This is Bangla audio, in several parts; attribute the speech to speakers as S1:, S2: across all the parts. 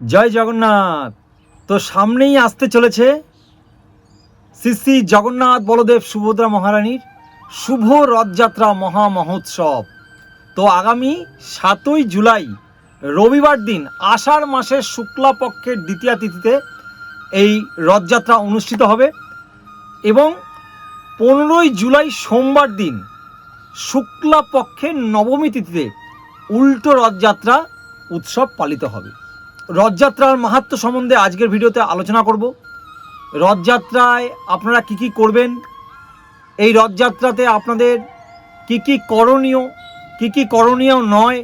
S1: জয় জগন্নাথ। তো সামনেই আসতে চলেছে শ্রী শ্রী জগন্নাথ বলদেব সুভদ্রা মহারানীর শুভ রথযাত্রা মহা মহোৎসব। তো আগামী সাতই জুলাই, রবিবার দিন আষাঢ় মাসের শুক্লা পক্ষের দ্বিতীয়া তিথিতে এই রথযাত্রা অনুষ্ঠিত হবে এবং পনেরোই জুলাই সোমবার দিন শুক্লাপক্ষের নবমী তিথিতে উল্টো রথযাত্রা উৎসব পালিত হবে। রথযাত্রার মাহাত্ম সম্বন্ধে আজকের ভিডিওতে আলোচনা করব। রথযাত্রায় আপনারা কি কি করবেন? এই রথযাত্রাতে আপনাদের কি কি করণীয়, কি কি করণীয় নয়,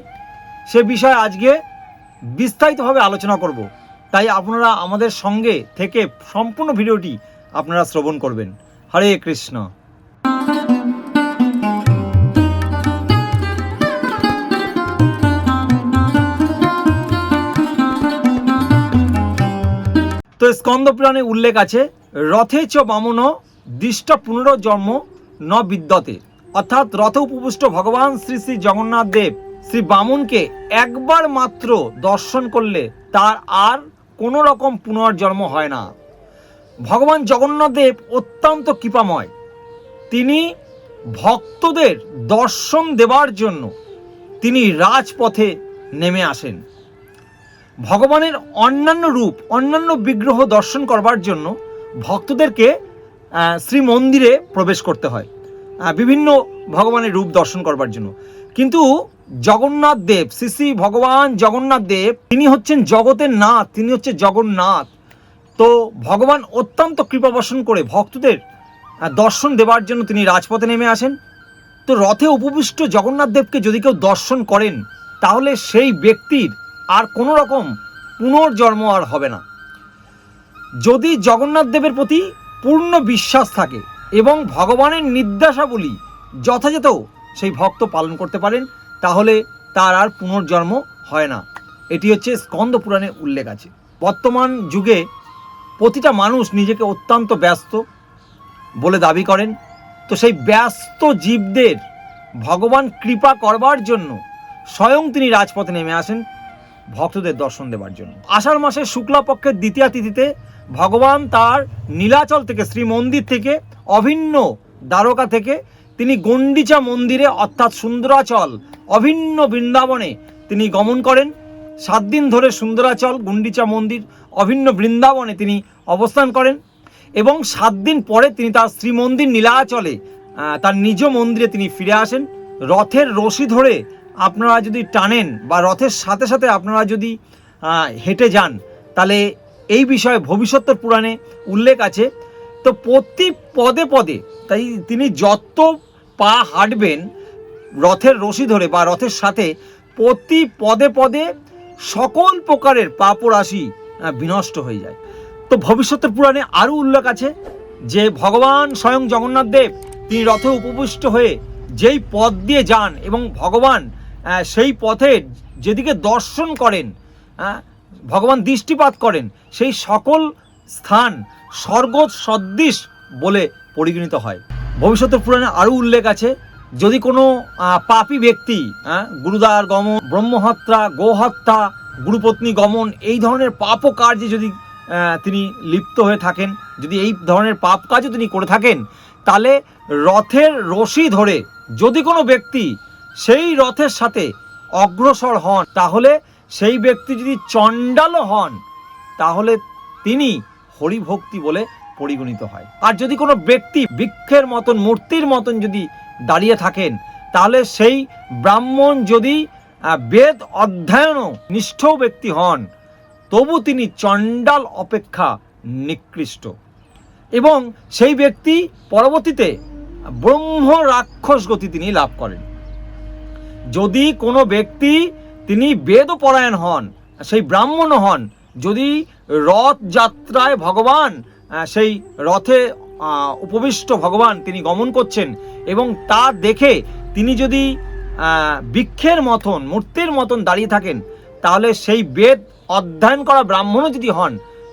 S1: সে বিষয়ে আজকে বিস্তারিতভাবে আলোচনা করব। তাই আপনারা আমাদের সঙ্গে থেকে সম্পূর্ণ ভিডিওটি আপনারা শ্রবণ করবেন। হরে কৃষ্ণ। তো স্কন্দ পুরাণে উল্লেখ আছে, রথে চ বামন দৃষ্ট পুনর্জন্ম ন বিদ্যতে। অর্থাৎ রথে উপপুষ্ট ভগবান শ্রী শ্রী জগন্নাথ দেব শ্রী বামনকে একবার মাত্র দর্শন করলে তার আর কোনো রকম পুনর্জন্ম হয় না। ভগবান জগন্নাথ দেব অত্যন্ত কৃপাময়। তিনি ভক্তদের দর্শন দেবার জন্য তিনি রাজপথে নেমে আসেন। ভগবানের অন্যান্য রূপ, অন্যান্য বিগ্রহ দর্শন করবার জন্য ভক্তদেরকে শ্রী মন্দিরে প্রবেশ করতে হয়। বিভিন্ন ভগবানের রূপ দর্শন করবার জন্য। কিন্তু জগন্নাথ দেব, শ্রী শ্রী ভগবান জগন্নাথ দেব, তিনি হচ্ছেন জগতের নাথ, তিনি হচ্ছে জগন্নাথ। তো ভগবান অত্যন্ত কৃপা বর্ষণ করে ভক্তদের দর্শন দেবার জন্য তিনি রাজপথে নেমে আসেন। তো রথে উপবিষ্ট জগন্নাথ দেবকে যদি কেউ দর্শন করেন, তাহলে সেই ব্যক্তির আর কোনো রকম পুনর্জন্ম আর হবে না। যদি জগন্নাথ দেবের প্রতি পূর্ণ বিশ্বাস থাকে এবং ভগবানের নির্দেশাবলী যথাযথ সেই ভক্ত পালন করতে পারেন, তাহলে তার আর পুনর্জন্ম হয় না। এটি হচ্ছে স্কন্দ পুরাণে উল্লেখ আছে। বর্তমান যুগে প্রতিটা মানুষ নিজেকে অত্যন্ত ব্যস্ত বলে দাবি করেন। তো সেই ব্যস্ত জীবদের ভগবান কৃপা করবার জন্য স্বয়ং তিনি রাজপথে নেমে আসেন। ভক্তদের দর্শন দেবার জন্য। আষাঢ় মাসের শুক্লা পক্ষের দ্বিতীয় তিথিতে ভগবান তার নীলাচল থেকে শ্রী মন্দির থেকে, অভিন্ন দ্বারকা থেকে তিনি গণ্ডিচা মন্দিরে, অর্থাৎ সুন্দরাচল, অভিন্ন বৃন্দাবনে তিনি গমন করেন। সাত দিন ধরে সুন্দরাচল গুন্ডিচা মন্দির, অভিন্ন বৃন্দাবনে তিনি অবস্থান করেন এবং সাত দিন পরে তিনি তার শ্রীমন্দির নীলাচলে তার নিজ মন্দিরে তিনি ফিরে আসেন। রথের রশি ধরে আপনারা যদি টানেন বা রথের সাথে সাথে আপনারা যদি হেঁটে যান, তাহলে এই বিষয়ে ভবিষ্যতের পুরাণে উল্লেখ আছে। তো প্রতি পদে পদে, তাই তিনি যত পা হাঁটবেন, রথের রশি ধরে বা রথের সাথে, প্রতি পদে পদে সকল প্রকারের পাপরাশি বিনষ্ট হয়ে যায়। তো ভবিষ্যতের পুরাণে আরও উল্লেখ আছে যে ভগবান স্বয়ং জগন্নাথ দেব, তিনি রথে উপবিষ্ট হয়ে যেই পথ দিয়ে যান এবং ভগবান সেই পথে যেদিকে দর্শন করেন ভগবান দৃষ্টিপাত করেন, সেই সকল স্থান স্বর্গ সদৃশ বলে পরিগণিত হয়। ভবিষ্যতের পুরাণে আরও উল্লেখ আছে, যদি কোনো পাপী ব্যক্তি গুরুদার গমন, ব্রহ্মহত্যা, গোহত্যা, গুরুপত্নী গমন, এই ধরনের পাপ কার্যে যদি তিনি লিপ্ত হয়ে থাকেন, যদি এই ধরনের পাপ কাজও তিনি করে থাকেন, তাহলে রথের রশি ধরে যদি কোনো ব্যক্তি সেই রথের সাথে অগ্রসর হন। তাহলে সেই ব্যক্তি যদি চণ্ডালও হন, তাহলে তিনি হরিভক্তি বলে পরিগণিত হয়। আর যদি কোনো ব্যক্তি বৃক্ষের মতন, মূর্তির মতন যদি দাঁড়িয়ে থাকেন, তাহলে সেই ব্রাহ্মণ যদি বেদ অধ্যয়নও নিষ্ঠ ব্যক্তি হন, তবু তিনি চণ্ডাল অপেক্ষা নিকৃষ্ট। এবং সেই ব্যক্তি পরবর্তীতে ব্রহ্ম রাক্ষস গতি তিনি লাভ করেন। যদি কোনো ব্যক্তি তিনি বেদ বেদপরায়ণ হন, সেই ব্রাহ্মণ হন, যদি রথ যাত্রায় ভগবান সেই রথে উপবিষ্ট ভগবান তিনি গমন করছেন এবং তা দেখে তিনি যদি বৃক্ষের মতন, মূর্তির মতন দাঁড়িয়ে থাকেন, তাহলে সেই বেদ অধ্যয়ন করা ব্রাহ্মণও যদি হন,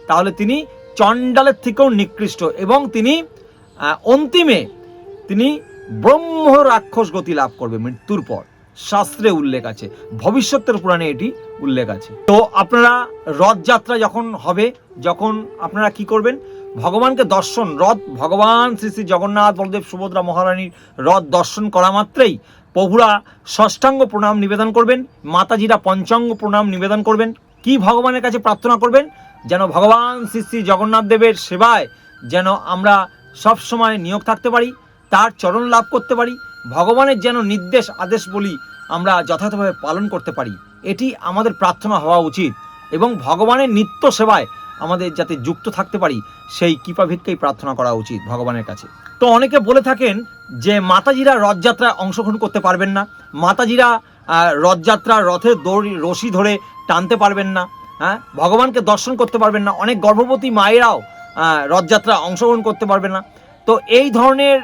S1: তাহলে তিনি চণ্ডালের থেকেও নিকৃষ্ট এবং তিনি অন্তিমে তিনি ব্রহ্ম রাক্ষস গতি লাভ করবে মৃত্যুর পর। শাস্ত্রে উল্লেখ আছে, ভবিষ্যতের পুরাণে এটি উল্লেখ আছে। তো আপনারা রথযাত্রা যখন হবে, যখন আপনারা কি করবেন? ভগবানকে দর্শন, রথ, ভগবান শ্রী শ্রী জগন্নাথ বলদেব সুভদ্রা মহারানীর রথ দর্শন করা মাত্রেই প্রভুরা ষষ্ঠাঙ্গ প্রণাম নিবেদন করবেন, মাতাজিরা পঞ্চাঙ্গ প্রণাম নিবেদন করবেন। কি ভগবানের কাছে প্রার্থনা করবেন? যেন ভগবান শ্রী শ্রী জগন্নাথ দেবের সেবায় যেন আমরা সব সময় নিয়োগ থাকতে পারি, তার চরণ লাভ করতে পারি ভগবানের যেন নির্দেশ আদেশ বলি আমরা যথাযথভাবে পালন করতে পারি এটি আমাদের প্রার্থনা হওয়া উচিত এবং ভগবানের নিত্য সেবায় আমাদের যাতে যুক্ত থাকতে পারি সেই কৃপা প্রার্থনা করা উচিত ভগবানের কাছে। তো অনেকে বলে থাকেন যে মাতাজিরা রথযাত্রায় অংশগ্রহণ করতে পারবেন না মাতাজিরা আহ, রথযাত্রার রথের দড়ি রশি ধরে টানতে পারবেন না হ্যাঁ ভগবানকে দর্শন করতে পারবেন না অনেক গর্ভবতী মায়েরাও আহ, রথযাত্রায় অংশগ্রহণ করতে পারবে না। তো এই ধরনের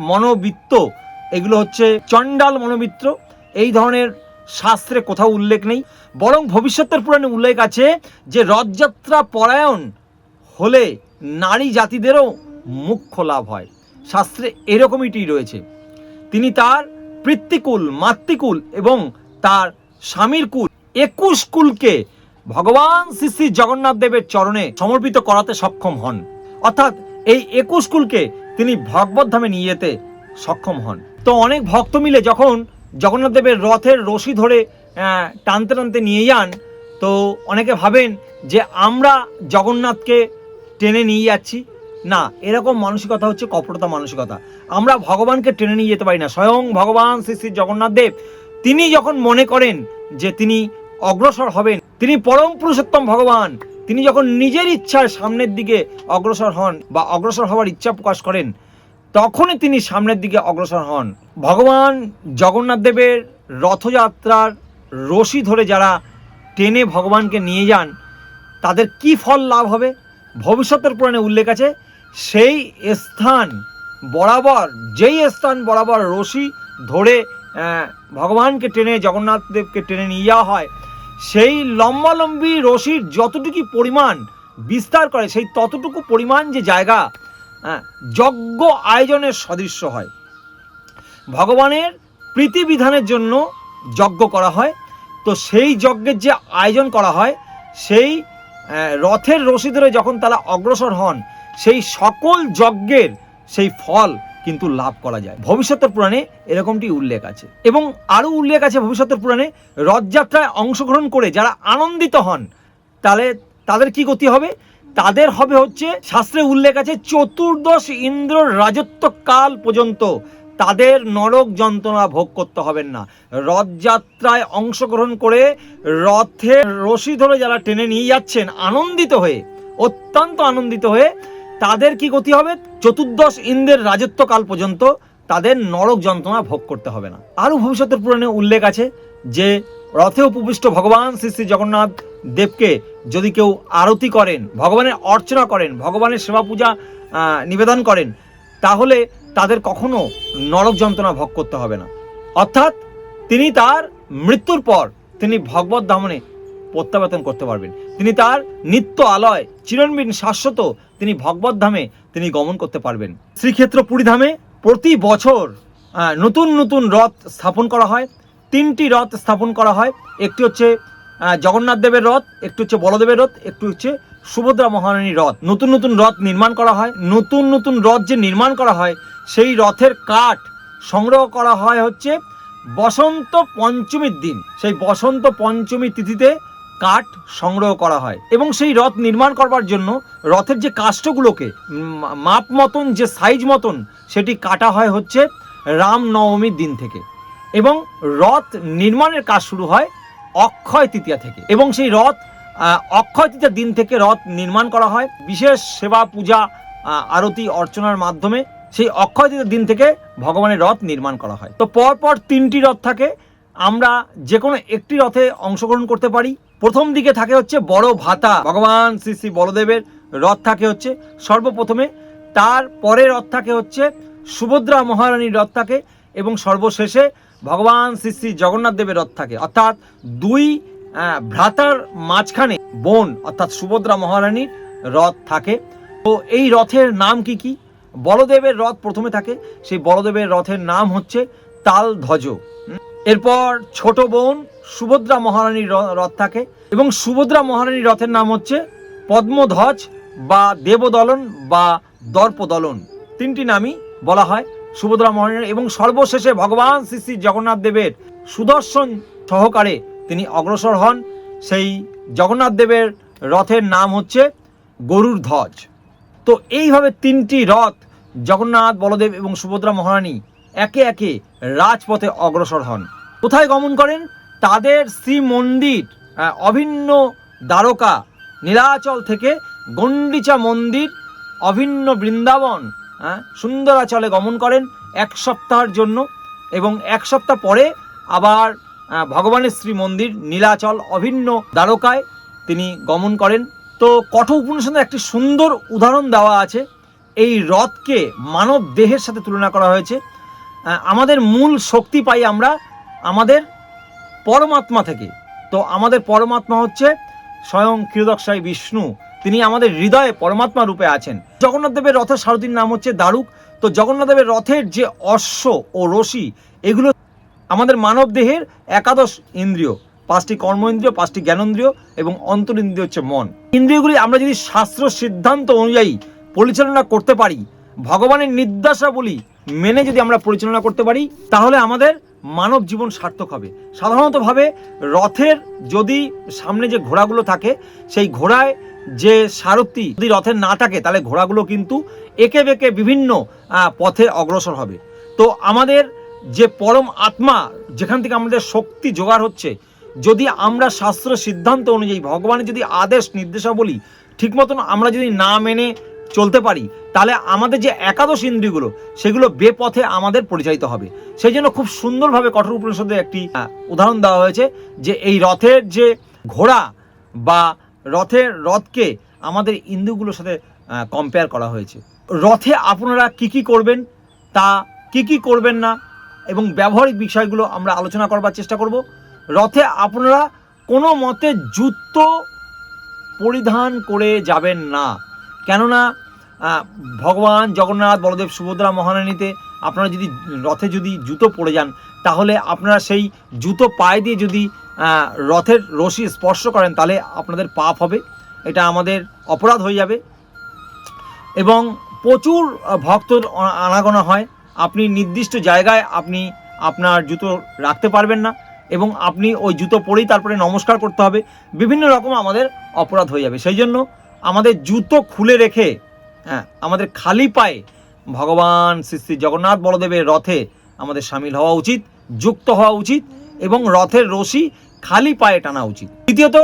S1: মনোবৃত্ত এগুলো হচ্ছে চণ্ডাল মনোমিত্র। এই ধরনের শাস্ত্রে কোথাও উল্লেখ নেই। বরং ভবিষ্যতের পুরাণে উল্লেখ আছে যে রথযাত্রা পরায়ণ হলে নারী জাতিদেরও মুখ্য লাভ হয়। শাস্ত্রে এরকমইটি রয়েছে। তিনি তার পৃত্তিকুল মাতৃকুল এবং তার স্বামীর কুল, একুশ কুলকে ভগবান শ্রী শ্রী জগন্নাথ দেবের চরণে সমর্পিত করাতে সক্ষম হন। অর্থাৎ এই একুশ কুলকে তিনি ভগবত ধামে নিয়ে যেতে সক্ষম হন। তো অনেক ভক্ত মিলে যখন জগন্নাথ দেবের রথের রশি ধরে টানতে টানতে নিয়ে যান, তো অনেকে ভাবেন যে আমরা জগন্নাথকে টেনে নিয়ে যাচ্ছি। না, এরকম মানসিকতা হচ্ছে কপটতা মানসিকতা। আমরা ভগবানকে টেনে নিয়ে যেতে পারি না। স্বয়ং ভগবান শ্রী শ্রী জগন্নাথ দেব, তিনি যখন মনে করেন যে তিনি অগ্রসর হবেন, তিনি পরম পুরুষোত্তম ভগবান, তিনি যখন নিজের ইচ্ছার সামনের দিকে অগ্রসর হন বা অগ্রসর হওয়ার ইচ্ছা প্রকাশ করেন তখনই তিনি সামনের দিকে অগ্রসর হন। ভগবান জগন্নাথ দেবের রথযাত্রার রশি ধরে যারা টেনে ভগবানকে নিয়ে যান, তাদের কি ফল লাভ হবে? ভবিষ্যতের পুরাণে উল্লেখ আছে, সেই স্থান বরাবর, যেই স্থান বরাবর রশি ধরে ভগবানকে টেনে, জগন্নাথ দেবকে টেনে নিয়ে যাওয়া হয়, সেই লম্বালম্বী রশির যতটুকু পরিমাণ বিস্তার করে, সেই ততটুকু পরিমাণ যে জায়গা যজ্ঞ আয়োজনের সদৃশ্য হয়। ভগবানের প্রীতি বিধানের জন্য যজ্ঞ করা হয়। তো সেই যজ্ঞের যে আয়োজন করা হয়, সেই রথের রশি ধরে যখন তারা অগ্রসর হন, সেই সকল যজ্ঞের সেই ফল কিন্তু লাভ করা যায়। ভবিষ্যতের পুরাণে এরকমটি উল্লেখ আছে। এবং আরও উল্লেখ আছে ভবিষ্যতের পুরাণে রথযাত্রায় অংশগ্রহণ করে যারা আনন্দিত হন তাহলে তাদের কি গতি হবে? তাদের হবে হচ্ছে, শাস্ত্রে উল্লেখ আছে, চতুর্দশ ইন্দ্র রাজত্ব কাল পর্যন্ত তাদের নরক যন্ত্রণা ভোগ করতে হবেন না। রথযাত্রায় অংশগ্রহণ করে রথের রশি ধরে যারা টেনে নিয়ে যাচ্ছেন, আনন্দিত হয়ে, অত্যন্ত আনন্দিত হয়ে তাদের কি গতি হবে? চতুর্দশ ইন্দ্রের রাজত্বকাল পর্যন্ত তাদের নরক যন্ত্রণা ভোগ করতে হবে না। আরও ভবিষ্যতের পুরাণে উল্লেখ আছে যে, রথে উপবিষ্ট ভগবান শ্রী শ্রী জগন্নাথ দেবকে যদি কেউ আরতি করেন, ভগবানের অর্চনা করেন, ভগবানের সেবা পূজা নিবেদন করেন, তাহলে তাদের কখনো নরক যন্ত্রণা ভোগ করতে হবে না। অর্থাৎ তিনি তার মৃত্যুর পর তিনি ভগবত ধামনে প্রত্যাবর্তন করতে পারবেন। তিনি তার নিত্য আলয় চিরণবিন শাশ্বত তিনি ভগবত ধামে তিনি গমন করতে পারবেন। শ্রীক্ষেত্র পুরী ধামে প্রতি বছর নতুন নতুন রথ স্থাপন করা হয়। তিনটি রথ স্থাপন করা হয়। একটি হচ্ছে জগন্নাথ দেবের রথ, একটি হচ্ছে বলদেবের রথ, একটি হচ্ছে সুভদ্রা মহারানীর রথ। নতুন নতুন রথ নির্মাণ করা হয়। নতুন নতুন রথ যে নির্মাণ করা হয়, সেই রথের কাঠ সংগ্রহ করা হয় হচ্ছে বসন্ত পঞ্চমীর দিন। সেই বসন্ত পঞ্চমী তিথিতে কাঠ সংগ্রহ করা হয় এবং সেই রথ নির্মাণ করবার জন্য রথের যে কাষ্ঠগুলোকে মাপ মতন যে সাইজ মতন, সেটি কাটা হয় হচ্ছে রাম নবমীর দিন থেকে। এবং রথ নির্মাণের কাজ শুরু হয় অক্ষয় তৃতীয়া থেকে। এবং সেই রথ অক্ষয় তৃতীয়ার দিন থেকে রথ নির্মাণ করা হয়। বিশেষ সেবা, পূজা আরতি, অর্চনার মাধ্যমে সেই অক্ষয় তৃতীয়ার দিন থেকে ভগবানের রথ নির্মাণ করা হয়। তো পরপর তিনটি রথ থাকে। আমরা যে কোনো একটি রথে অংশগ্রহণ করতে পারি। প্রথম দিকে থাকে হচ্ছে বড় ভাতা। ভগবান শ্রী শ্রী বলদেবের রথ থাকে হচ্ছে সর্বপ্রথমে। তার পরে রথ থাকে হচ্ছে সুভদ্রা মহারানীর রথ থাকে এবং সর্বশেষে ভগবান শ্রী শ্রী জগন্নাথ দেবের রথ থাকে। অর্থাৎ দুই ভ্রাতার মাঝখানে বোন, অর্থাৎ সুভদ্রা মহারানীর রথ থাকে। তো এই রথের নাম কি কি? বলদেবের রথ প্রথমে থাকে। সেই বলদেবের রথের নাম হচ্ছে তাল ধ্বজ? এরপর ছোট বোন, সুভদ্রা মহারানীর রথ থাকে। এবং সুভদ্রা মহারানীর রথের নাম হচ্ছে পদ্মধ্বজ বা দেবদলন বা দর্পদলন। তিনটি নামই বলা হয়। সুভদ্রা মহারানীর এবং সর্বশেষে ভগবান শ্রী শ্রী জগন্নাথ দেবের সুদর্শন সহকারে তিনি অগ্রসর হন। সেই জগন্নাথ দেবের রথের নাম হচ্ছে গরুর ধ্বজ। তো এইভাবে তিনটি রথ জগন্নাথ, বলদেব এবং সুভদ্রা মহারানী একে একে রাজপথে অগ্রসর হন। কোথায় গমন করেন? তাদের শ্রী মন্দির অভিন্ন দ্বারকা, নীলাচল থেকে গণ্ডিচা মন্দির, অভিন্ন বৃন্দাবন হ্যাঁ, সুন্দরাচলে গমন করেন এক সপ্তাহের জন্য এবং এক সপ্তাহ পরে আবার ভগবানের শ্রী মন্দির নীলাচল অভিন্ন দ্বারকায় তিনি গমন করেন। তো কঠোর উপনিষদের একটি সুন্দর উদাহরণ দেওয়া আছে। এই রথকে মানব দেহের সাথে তুলনা করা হয়েছে। আমাদের মূল শক্তি পাই আমরা আমাদের পরমাত্মা থেকে। তো আমাদের পরমাত্মা হচ্ছে স্বয়ং ক্ষীরদক্ষাই বিষ্ণু। তিনি আমাদের হৃদয়ে পরমাত্মা রূপে আছেন। জগন্নাথ দেবের রথের সারথীর নাম হচ্ছে দারুক। তো জগন্নাথ দেবের রথের যে অশ্ব ও রশি এগুলো আমাদের মানব দেহের একাদশ ইন্দ্রিয়। পাঁচটি কর্ম ইন্দ্রিয়, পাঁচটি জ্ঞানেন্দ্রিয় এবং অন্তর ইন্দ্রিয় হচ্ছে মন। ইন্দ্রিয়গুলি আমরা যদি শাস্ত্র সিদ্ধান্ত অনুযায়ী পরিচালনা করতে পারি, ভগবানের নির্দেশাবলী মেনে যদি আমরা পরিচালনা করতে পারি, তাহলে আমাদের মানব জীবন সার্থক হবে। সাধারণতভাবে রথের যদি সামনে যে ঘোড়াগুলো থাকে, সেই ঘোড়ায় যে সারথি যদি রথের না থাকে, তাহলে ঘোড়াগুলো কিন্তু একে বেঁকে বিভিন্ন পথে অগ্রসর হবে। তো আমাদের যে পরম আত্মা, যেখান থেকে আমাদের শক্তি জোগাড় হচ্ছে, যদি আমরা শাস্ত্র সিদ্ধান্ত অনুযায়ী, ভগবানের যদি আদেশ, নির্দেশাবলী ঠিক মতন আমরা যদি না মেনে চলতে পারি, তাহলে আমাদের যে একাদশ ইন্দ্রিয়গুলো, সেগুলো বেপথে আমাদের পরিচালিত হবে। সেই জন্য খুব সুন্দরভাবে কঠোর উপনিষদে একটি উদাহরণ দেওয়া হয়েছে যে এই রথের যে ঘোড়া বা রথের রথকে আমাদের ইন্দুগুলোর সাথে কম্পেয়ার করা হয়েছে। রথে আপনারা কি কি করবেন, তা কি কি করবেন না, এবং ব্যবহারিক বিষয়গুলো আমরা আলোচনা করবার চেষ্টা করব। রথে আপনারা কোনো মতে জুতো পরিধান করে যাবেন না। কেননা ভগবান জগন্নাথ, বলদেব সুভদ্রা মহারানীতে আপনারা যদি, রথে যদি জুতো পরে যান, তাহলে আপনারা সেই জুতো পায়ে দিয়ে যদি রথের রশি স্পর্শ করেন, তাহলে আপনাদের পাপ হবে। এটা আমাদের অপরাধ হয়ে যাবে। এবং প্রচুর ভক্তর আনাগোনা হয়। আপনি নির্দিষ্ট জায়গায় আপনি আপনার জুতো রাখতে পারবেন না এবং আপনি ওই জুতো পরেই তারপরে নমস্কার করতে হবে। বিভিন্ন রকম আমাদের অপরাধ হয়ে যাবে। সেই জন্য আমাদের জুতো খুলে রেখে হ্যাঁ আমাদের খালি পায়ে ভগবান শ্রী শ্রী জগন্নাথ বলদেবের রথে আমাদের সামিল হওয়া উচিত, যুক্ত হওয়া উচিত। এবং রথের রশি খালি পায়ে টানা উচিত। দ্বিতীয়ত,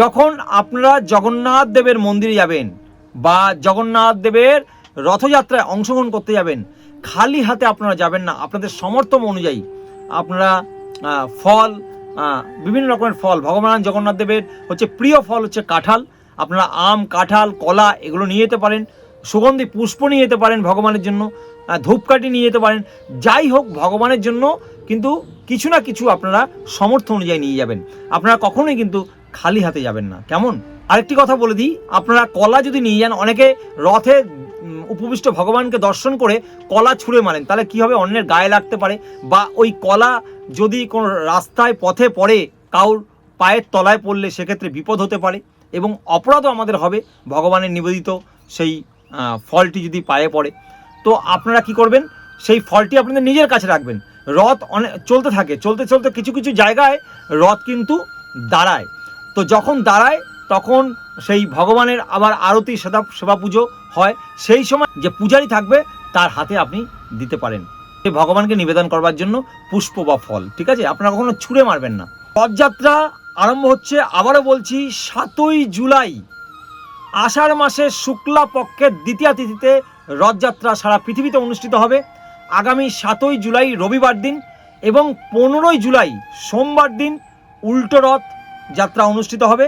S1: যখন আপনারা জগন্নাথ দেবের মন্দিরে যাবেন বা জগন্নাথ দেবের রথযাত্রায় অংশগ্রহণ করতে যাবেন, খালি হাতে আপনারা যাবেন না। আপনাদের সমর্থন অনুযায়ী আপনারা ফল বিভিন্ন রকমের ফল, ভগবান জগন্নাথ দেবের হচ্ছে প্রিয় ফল হচ্ছে কাঁঠাল। আপনারা আম, কাঁঠাল, কলা এগুলো নিয়ে যেতে পারেন, সুগন্ধি, পুষ্প নিয়ে যেতে পারেন ভগবানের জন্য ধূপকাঠি নিয়ে যেতে পারেন। যাই হোক, ভগবানের জন্য কিন্তু কিছু না কিছু আপনারা সমর্থ অনুযায়ী নিয়ে যাবেন। আপনারা কখনোই কিন্তু খালি হাতে যাবেন না। কেমন? আরেকটি কথা বলে দিই, আপনারা কলা যদি নিয়ে যান, অনেকে রথে উপবিষ্ট ভগবানকে দর্শন করে কলা ছুঁড়ে মারেন, তাহলে কি হবে? অন্যের গায়ে লাগতে পারে বা ওই কলা যদি কোনো রাস্তায় পথে পড়ে, কাউর পায়ের তলায় পড়লে সেক্ষেত্রে বিপদ হতে পারে এবং অপরাধও আমাদের হবে। ভগবানের নিবেদিত সেই ফলটি যদি পায়ে পড়ে। তো আপনারা কি করবেন? সেই ফলটি আপনাদের নিজের কাছে রাখবেন। রথ অনেক চলতে থাকে, চলতে চলতে কিছু কিছু জায়গায় রথ কিন্তু দাঁড়ায়। তো যখন দাঁড়ায়, তখন সেই ভগবানের আবার আরতি, সেবা সেবা পুজো হয়। সেই সময় যে পূজারি থাকবে, তার হাতে আপনি দিতে পারেন। ভগবানকে নিবেদন করবার জন্য পুষ্প বা ফল, ঠিক আছে? আপনারা কখনো ছুঁড়ে মারবেন না। রথযাত্রা আরম্ভ হচ্ছে, আবারও বলছি, সাতই জুলাই, আষাঢ় মাসের শুক্লা পক্ষের দ্বিতীয় তিথিতে রথযাত্রা সারা পৃথিবীতে অনুষ্ঠিত হবে। আগামী সাতই জুলাই রবিবার দিন এবং পনেরোই জুলাই সোমবার দিন উল্টো রথ যাত্রা অনুষ্ঠিত হবে।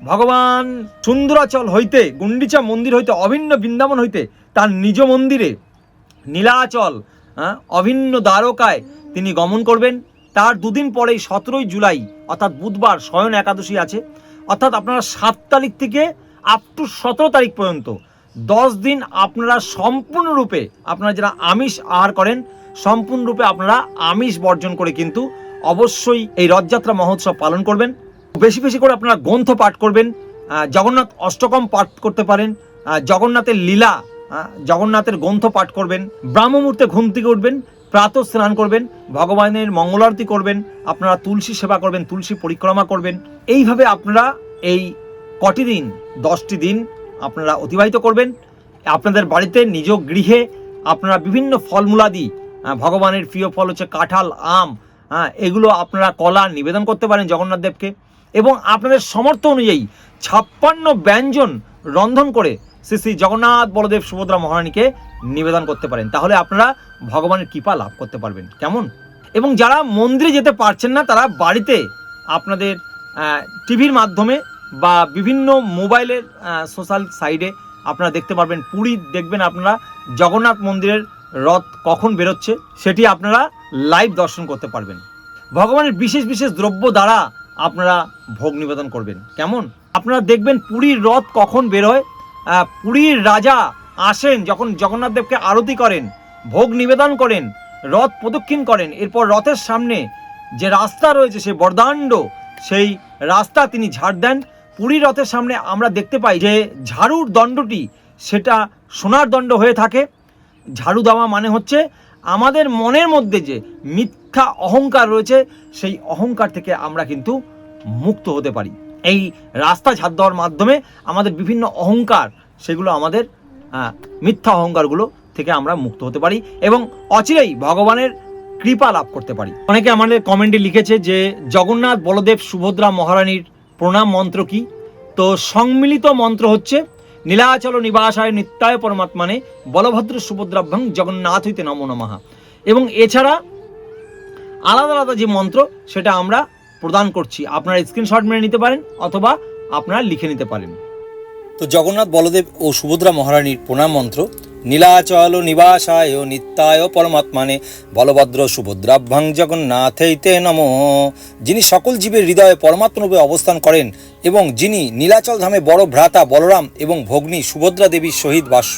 S1: ভগবান সুন্দরাচল হইতে, গুন্ডিচা মন্দির হইতে, অভিন্ন বৃন্দাবন হইতে তার নিজ মন্দিরে নীলাচল অভিন্ন দ্বারকায় তিনি গমন করবেন। তার দুদিন পরেই সতেরোই জুলাই, অর্থাৎ বুধবার শয়ন একাদশী আছে। অর্থাৎ আপনারা সাত তারিখ থেকে আপ টু সতেরো তারিখ পর্যন্ত দশ দিন আপনারা সম্পূর্ণরূপে আপনারা যারা আমিষ আহার করেন, সম্পূর্ণরূপে আপনারা আমিষ বর্জন করে কিন্তু অবশ্যই এই রথযাত্রা মহোৎসব পালন করবেন। বেশি বেশি করে আপনারা গ্রন্থ পাঠ করবেন জগন্নাথ অষ্টকম পাঠ করতে পারেন জগন্নাথের লীলা জগন্নাথের গ্রন্থ পাঠ করবেন, ব্রাহ্ম মুহূর্তে ঘুম থেকে উঠবেন, প্রাতঃ স্নান করবেন, ভগবানের মঙ্গলারতি করবেন, আপনারা তুলসী সেবা করবেন, তুলসী পরিক্রমা করবেন। এইভাবে আপনারা এই কটি দিন, দশটি দিন আপনারা অতিবাহিত করবেন। আপনাদের বাড়িতে নিজ গৃহে আপনারা বিভিন্ন ফলমূলাদি ভগবানের প্রিয় ফল হচ্ছে কাঁঠাল, আম হ্যাঁ এগুলো আপনারা কলা নিবেদন করতে পারেন জগন্নাথ দেবকে। এবং আপনাদের সমর্থ অনুযায়ী ছাপ্পান্ন ব্যঞ্জন রন্ধন করে শ্রী শ্রী জগন্নাথ বলদেব সুভদ্রা মহারানীকে নিবেদন করতে পারেন। তাহলে আপনারা ভগবানের কৃপা লাভ করতে পারবেন। কেমন? এবং যারা মন্দিরে যেতে পারছেন না, তারা বাড়িতে আপনাদের টিভির মাধ্যমে বা বিভিন্ন মোবাইলের সোশ্যাল সাইডে আপনারা দেখতে পারবেন, পুরী দেখবেন আপনারা জগন্নাথ মন্দিরের রথ কখন বেরোচ্ছে সেটি আপনারা লাইভ দর্শন করতে পারবেন। ভগবানের বিশেষ বিশেষ দ্রব্য দ্বারা আপনারা ভোগ নিবেদন করবেন। কেমন? আপনারা দেখবেন পুরীর রথ কখন বেরোয় পুরীর রাজা আসেন, যখন জগন্নাথ দেবকে আরতি করেন, ভোগ নিবেদন করেন, রথ প্রদক্ষিণ করেন, এরপর রথের সামনে যে রাস্তা রয়েছে সে বর্দাণ্ড, সেই রাস্তা তিনি ঝাড় দেন পুরী রথের সামনে আমরা দেখতে পাই যে ঝাড়ুর দণ্ডটি, সেটা সোনার দণ্ড হয়ে থাকে। ঝাড়ু দেওয়া মানে হচ্ছে আমাদের মনের মধ্যে যে মিথ্যা অহংকার রয়েছে, সেই অহংকার থেকে আমরা কিন্তু মুক্ত হতে পারি। এই রাস্তা ঝাড় দেওয়ার মাধ্যমে আমাদের বিভিন্ন অহংকার, সেগুলো আমাদের মিথ্যা অহংকারগুলো থেকে আমরা মুক্ত হতে পারি এবং অচিরেই ভগবানের কৃপা লাভ করতে পারি। অনেকে আমাদের কমেন্টে লিখেছে যে, জগন্নাথ বলদেব সুভদ্রা মহারানীর প্রণাম মন্ত্র কি? তো সম্মিলিত মন্ত্র হচ্ছে, নীলাচল নিবাসায় নিত্যায় পরমাত্মানে বলভদ্র সুভদ্রাভ্যং জগন্নাথ হইতে নম নমঃ। এবং এছাড়া আলাদা আলাদা যে মন্ত্র, সেটা আমরা প্রদান করছি। আপনারা স্ক্রিনশট মেরে নিতে পারেন অথবা আপনারা লিখে নিতে পারেন।
S2: তো জগন্নাথ, বলদেব ও সুভদ্রা মহারানীর প্রণাম মন্ত্র নীলাচল নিবাসায় নিত্যায় পরমাত্মানে বলভদ্র সুভদ্রাভ্যাং জগন্নাথৈতে নম। যিনি সকল জীবের হৃদয়ে পরমাত্মরূপে অবস্থান করেন এবং যিনি নীলাচল ধামে বড় ভ্রাতা বলরাম এবং ভগ্নী সুভদ্রা দেবীর সহিত বাস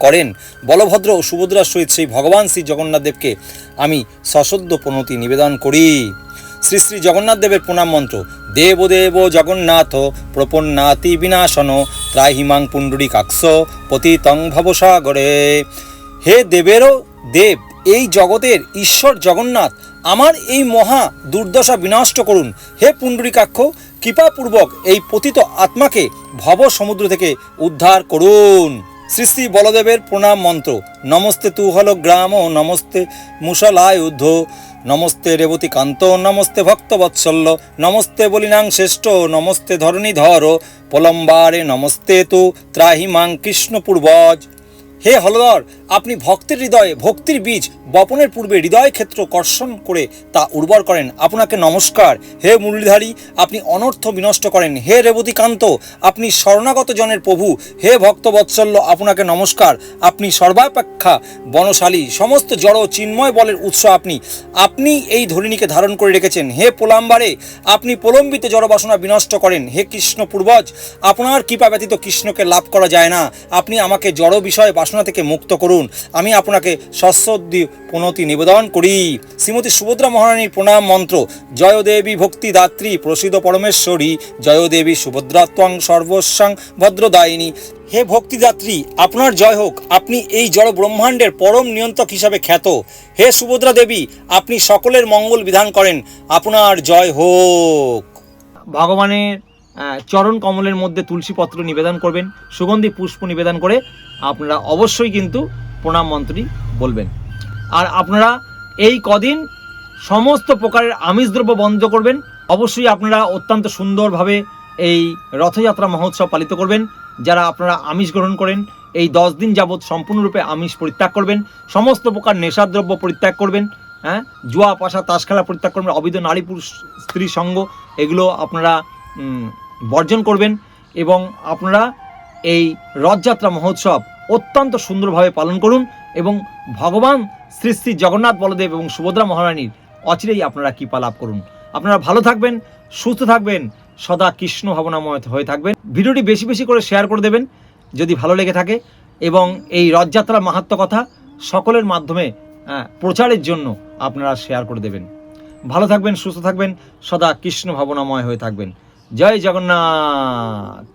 S2: করেন, বলভদ্র ও সুভদ্রার সহিত সেই ভগবান শ্রী জগন্নাথ দেবকে আমি সশব্দ প্রণতি নিবেদন করি। শ্রী শ্রী জগন্নাথ দেবের প্রণাম মন্ত্র। দেব দেব জগন্নাথ প্রপন্নাতি বিনাশন, ত্রাহিমাং পুণ্ডরী কাক্ষ পতিতং ভবসাগরে। হে দেবেরও দেব, এই জগতের ঈশ্বর জগন্নাথ, আমার এই মহা দুর্দশা বিনষ্ট করুন। হে পুণ্ডরীকাক্ষ কৃপাপূর্বক এই পতিত আত্মাকে ভব সমুদ্র থেকে উদ্ধার করুন। শ্রী শ্রী বলদেবের প্রণাম মন্ত্র। নমস্তে তু হল গ্রাম নমস্তে মুসলায় উদ্ধ নমস্তে রেবতী কান্ত, নমস্তে ভক্তবৎসল্য নমস্তে বলিনাং শ্রেষ্ঠ, নমস্তে ধরণীধর পলম্বারে নমস্তে তু ত্রাহিমাং কৃষ্ণ পূর্বজ হে হলদর আপনি ভক্তের হৃদয়ে ভক্তির বীজ, বপনের পূর্বে হৃদয় ক্ষেত্র কর্ষণ করে তা উর্বর করেন। আপনাকে নমস্কার। হে মুরলীধারী, আপনি অনর্থ বিনষ্ট করেন। হে রেবতীকান্ত, আপনি শরণাগত জনের প্রভু। হে ভক্ত ভক্তবৎসল্য, আপনাকে নমস্কার। আপনি সর্বাপেক্ষা বনশালী। সমস্ত জড় চিন্ময় বলের উৎস আপনি। আপনি এই ধরিণীকে ধারণ করে রেখেছেন। হে পোলাম্বারে, আপনি প্রলম্বিত জড়বাসনা বিনষ্ট করেন। হে কৃষ্ণ পূর্বজ, আপনার কৃপা ব্যতীত কৃষ্ণকে লাভ করা যায় না। আপনি আমাকে জড় বিষয় বাসনা থেকে মুক্ত করুন। আমি আপনাকে সশ্রদ্ধি প্রণতি নিবেদন করি। শ্রীমতী সুভদ্রা মহারানীর প্রণাম মন্ত্র, জয় দেবী ভক্তি দাত্রী প্রসিদ্ধ পরমেশ্বরী, জয় দেবী সুভদ্রা ত্বং সর্বস্বাং ভদ্রদায়িনী। হে ভক্তিদাত্রী আপনার জয় হোক, আপনি এই জড় ব্রহ্মাণ্ডের পরম নিয়ন্ত্রক হিসাবে খ্যাত। হে সুভদ্রা দেবী, আপনি সকলের মঙ্গল বিধান করেন, আপনার জয় হোক।
S1: ভগবানের চরণ কমলের মধ্যে তুলসী পত্র নিবেদন করবেন, সুগন্ধি পুষ্প নিবেদন করে, আপনারা অবশ্যই কিন্তু প্রণাম মন্ত্রটি বলবেন। আর আপনারা এই কদিন সমস্ত প্রকারের আমিষ দ্রব্য বন্ধ করবেন। অবশ্যই আপনারা অত্যন্ত সুন্দরভাবে এই রথযাত্রা মহোৎসব পালিত করবেন। যারা আপনারা আমিষ গ্রহণ করেন, এই দশ দিন যাবৎ সম্পূর্ণরূপে আমিষ পরিত্যাগ করবেন। সমস্ত প্রকার নেশাদ্রব্য পরিত্যাগ করবেন হ্যাঁ? জুয়া, পাশা, তাস খেলা পরিত্যাগ করবেন, অবৈধ নারী, পুরুষ, স্ত্রী, সঙ্গ, এগুলো আপনারা বর্জন করবেন। এবং আপনারা এই রথযাত্রা মহোৎসব অত্যন্ত সুন্দরভাবে পালন করুন এবং ভগবান শ্রী শ্রী জগন্নাথ বলদেব এবং সুভদ্রা মহারানীর অচিরেই আপনারা কৃপা লাভ করুন। আপনারা ভালো থাকবেন, সুস্থ থাকবেন, সদা কৃষ্ণ ভাবনাময় হয়ে থাকবেন। ভিডিওটি বেশি বেশি করে শেয়ার করে দেবেন যদি ভালো লেগে থাকে এবং এই রথযাত্রার মাহাত্ম কথা সকলের মাধ্যমে প্রচারের জন্য আপনারা শেয়ার করে দেবেন। ভালো থাকবেন, সুস্থ থাকবেন, সদা কৃষ্ণ ভাবনাময় হয়ে থাকবেন। জয় জগন্নাথ!